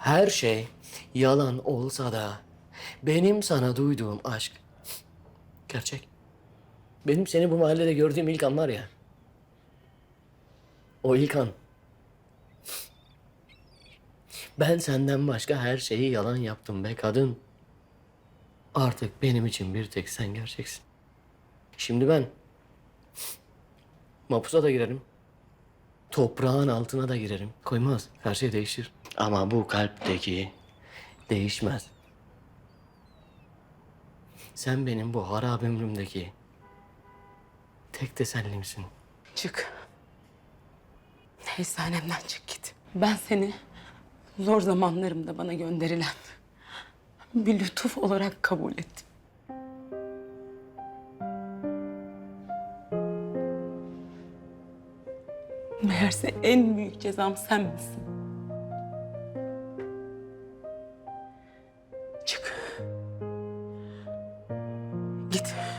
Her şey yalan olsa da benim sana duyduğum aşk gerçek. Benim seni bu mahallede gördüğüm ilk an var ya. O ilk an. Ben senden başka her şeyi yalan yaptım be kadın. Artık benim için bir tek sen gerçeksin. Şimdi ben mapusa da girerim. Toprağın altına da girerim. Koymaz. Her şey değişir. Ama bu kalpteki değişmez. Sen benim bu harap ömrümdeki tek tesellimsin. Çık. Eczanemden çık git. Ben seni zor zamanlarımda bana gönderilen bir lütuf olarak kabul ettim. Meğerse en büyük cezam sen misin? Git.